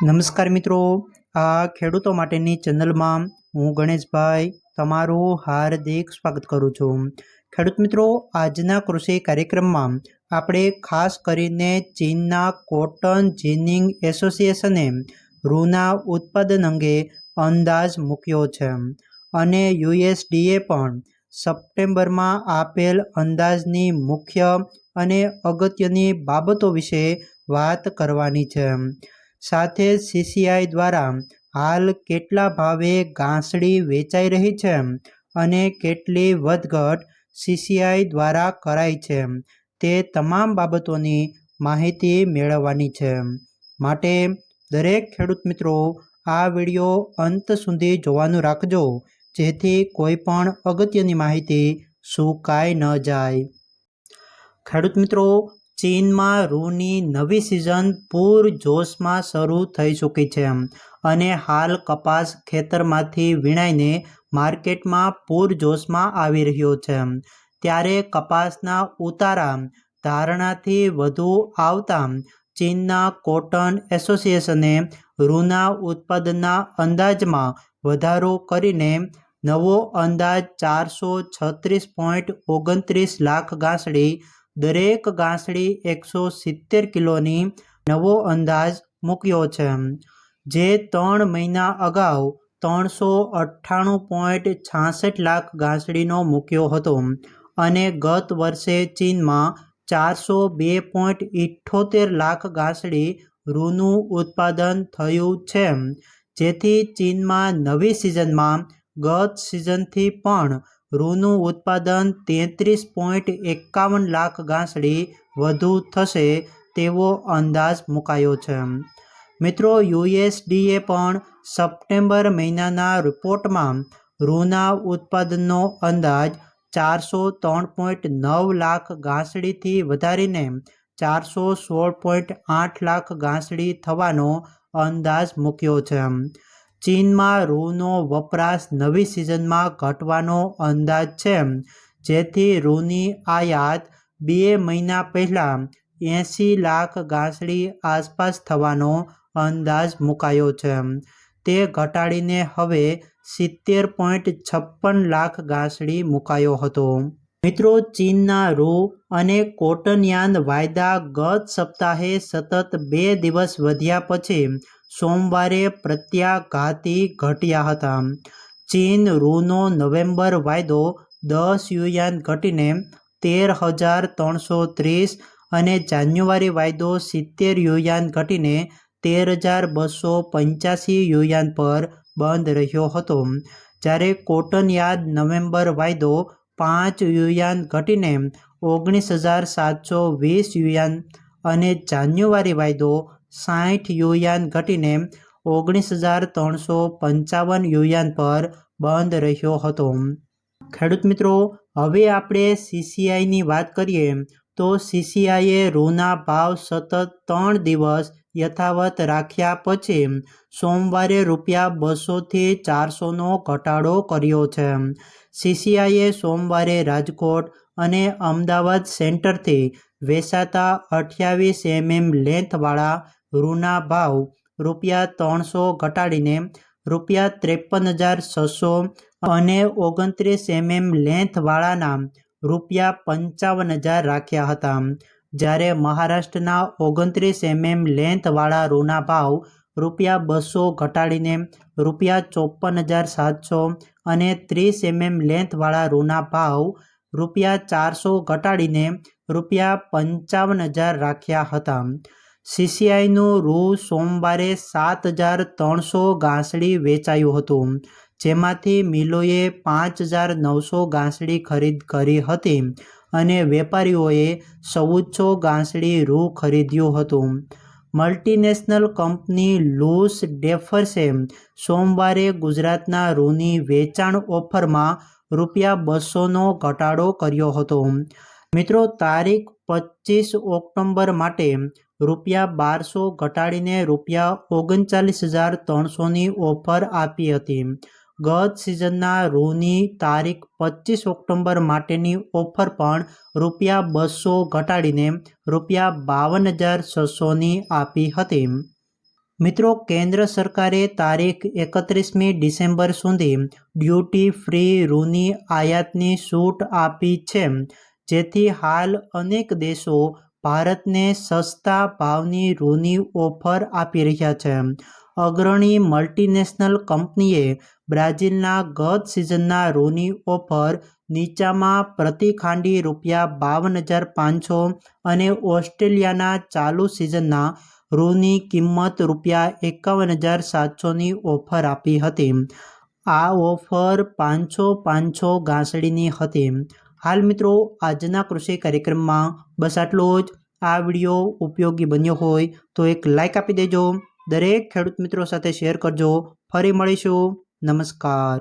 નમસ્કાર મિત્રો. આ ખેડૂતો માટેની ચેનલમાં હું ગણેશભાઈ તમારું હાર્દિક સ્વાગત કરું છું. ખેડૂત મિત્રો, આજના કૃષિ કાર્યક્રમમાં આપણે ખાસ કરીને ચીનના કોટન જીનિંગ એસોસિએશને રૂના ઉત્પાદન અંગે અંદાજ મૂક્યો છે અને યુએસડીએ પણ સપ્ટેમ્બરમાં આપેલ અંદાજની મુખ્ય અને અગત્યની બાબતો વિશે વાત કરવાની છે. સાથે સીસીઆઈ દ્વારા હાલ કેટલા ભાવે ઘાસડી વેચાઈ રહી છે અને કેટલી વધઘટ સીસીઆઈ દ્વારા કરાઈ છે તે તમામ બાબતોની માહિતી મેળવવાની છે. માટે દરેક ખેડૂત મિત્રો આ વીડિયો અંત સુધી જોવાનું રાખજો, જેથી કોઈ પણ અગત્યની માહિતી સુકાઈ ન જાય. ખેડૂત મિત્રો, ચીનમાં રૂની નવી સિઝન પૂરજોશમાં શરૂ થઈ ચૂકી છે અને હાલ કપાસ ખેતરમાંથી વીણાઈને માર્કેટમાં પૂરજોશમાં આવી રહ્યો છે. ત્યારે કપાસના ઉતારા ધારણાથી વધુ આવતા ચીનના કોટન એસોસિએશને રૂના ઉત્પાદનના અંદાજમાં વધારો કરીને નવો અંદાજ ચારસો છત્રીસ પોઈન્ટ ઓગણત્રીસ લાખ ગાંસડી દરેક ગાંસડી એકસો સિત્તેર કિલોની નવો અંદાજ મૂક્યો છે. જે ત્રણ મહિના અગાઉ ત્રણસો અઠ્ઠાણું પોઈન્ટ છાસઠ લાખ ગાંસડીનો મૂક્યો હતો અને ગત વર્ષે ચીનમાં ચારસો બે પોઈન્ટ ઇઠ્ઠોતેર લાખ ગાંસડી રૂનું ઉત્પાદન થયું છે. જેથી ચીનમાં નવી સિઝનમાં ગત સિઝનથી પણ રૂનું ઉત્પાદન તેત્રીસ પોઈન્ટ એકાવન લાખ ગાંસડી વધુ થશે તેવો અંદાજ મુકાયો છે. મિત્રો, યુએસડીએ પણ સપ્ટેમ્બર મહિનાના રિપોર્ટમાં રૂના ઉત્પાદનનો અંદાજ ચારસો ત્રણ પોઈન્ટ નવ લાખ ગાંસડીથી વધારીને ચારસો સોળ પોઈન્ટ આઠ લાખ ગાંસડી થવાનો અંદાજ મૂક્યો છે. ચીનમાં રૂનો વપરાશ નવી સિઝનમાં ઘટવાનો અંદાજ છે. જેથી રૂની આયાત બે મહિના પહેલાં એંસી લાખ ગાંસડી આસપાસ થવાનો અંદાજ મુકાયો છે. તે ઘટાડીને હવે સિત્તેર પોઈન્ટ છપ્પન લાખ ગાંસડી મુકાયો હતો. મિત્રો, ચીનના રૂ અને કોટનયાન વાયદા ગત સપ્તાહે સતત બે દિવસ વધ્યા પછી સોમવારે પ્રત્યાઘાતી ઘટ્યા હતા. ચીન રૂનો નવેમ્બર વાયદો દસ યુયાન ઘટીને તેર હજાર ત્રણસો ત્રીસ અને જાન્યુઆરી વાયદો સિત્તેર યુયાન ઘટીને તેર હજાર બસો પંચ્યાસી યુયાન પર બંધ રહ્યો હતો. જ્યારે કોટન યાદ નવેમ્બર વાયદો પાંચ યુયાન ઘટીને ઓગણીસ હજાર સાતસો વીસ યુયાન અને જાન્યુઆરી વાયદો સાઠ યુયાન ઘટીને ઓગણીસ હજાર ત્રણસો પંચાવન યુયાન પર બંધ રહ્યો હતો. ખેડૂત મિત્રો, હવે આપણે સીસીઆઈની વાત કરીએ તો સીસીઆઈએ રૂના ભાવ સતત ત્રણ દિવસ યથાવત રાખ્યા પછી સોમવારે રૂપિયા બસોથી ચારસોનો ઘટાડો કર્યો છે. સીસીઆઈએ સોમવારે રાજકોટ અને અમદાવાદ સેન્ટરથી વેચાતા અઠ્યાવીસ એમએમ લેન્થવાળા રૂના ભાવ રૂપિયા ત્રણસો ઘટાડીને રૂપિયા ત્રેપન હજાર છસો અને ઓગણત્રીસ એમએમ લેન્થવાળાના રૂપિયા પંચાવન હજાર રાખ્યા હતા. જ્યારે મહારાષ્ટ્રના ઓગણત્રીસ એમએમ લેન્થવાળા રૂના ભાવ રૂપિયા બસો ઘટાડીને રૂપિયા ચોપન હજાર સાતસો અને ત્રીસ એમએમ લેન્થવાળા રૂના ભાવ રૂપિયા ચારસો ઘટાડીને રૂપિયા પંચાવન હજાર રાખ્યા હતા. સીસીઆઈનું રૂ સોમવારે સાત હજાર ત્રણસો ગાંસડી વેચાયું હતું, જેમાંથી મિલોએ પાંચ હજાર નવસો ગાંસડી ખરીદ કરી હતી અને વેપારીઓએ ચૌદસો ગાંસડી રૂ ખરીદ્યું હતું. મલ્ટીનેશનલ કંપની લૂસ ડેફર્સે સોમવારે ગુજરાતના રૂની વેચાણ ઓફરમાં રૂપિયા બસોનો ઘટાડો કર્યો હતો. મિત્રો, તારીખ પચીસ ઓક્ટોબર માટે રૂપિયા બારસો ઘટાડીને રૂપિયા ઓગણચાલીસ હજાર ત્રણસોની ઓફર આપી હતી. ગત સિઝનના રૂની તારીખ પચીસ ઓક્ટોબર માટેની ઓફર પણ રૂપિયા બસો ઘટાડીને રૂપિયા બાવન હજાર છસોની આપી હતી. મિત્રો, કેન્દ્ર સરકારે તારીખ એકત્રીસમી ડિસેમ્બર સુધી ડ્યુટી ફ્રી રૂની આયાતની છૂટ આપી છે. જેથી હાલ અનેક દેશો ભારતને સસ્તા ભાવની રૂની ઓફર આપી રહ્યા છે. અગ્રણી મલ્ટીનેશનલ કંપનીએ બ્રાઝિલના ગત સિઝનના રૂની ઓફર નીચામાં પ્રતિ ખાંડી રૂપિયા બાવન હજાર પાંચસો અને ઓસ્ટ્રેલિયાના ચાલુ સિઝનના રૂની કિંમત રૂપિયા એકાવન હજાર સાતસોની ઓફર આપી હતી. આ ઓફર પાંચસો પાંચસો ગાંસડીની હતી. હાલ મિત્રો, આજના કૃષિ કાર્યક્રમમાં બસ આટલો જ. આ વીડિયો ઉપયોગી બન્યો હોય તો એક લાઈક આપી દેજો. દરેક ખેડૂત મિત્રો સાથે શેર કરજો. ફરી મળીશું. નમસ્કાર.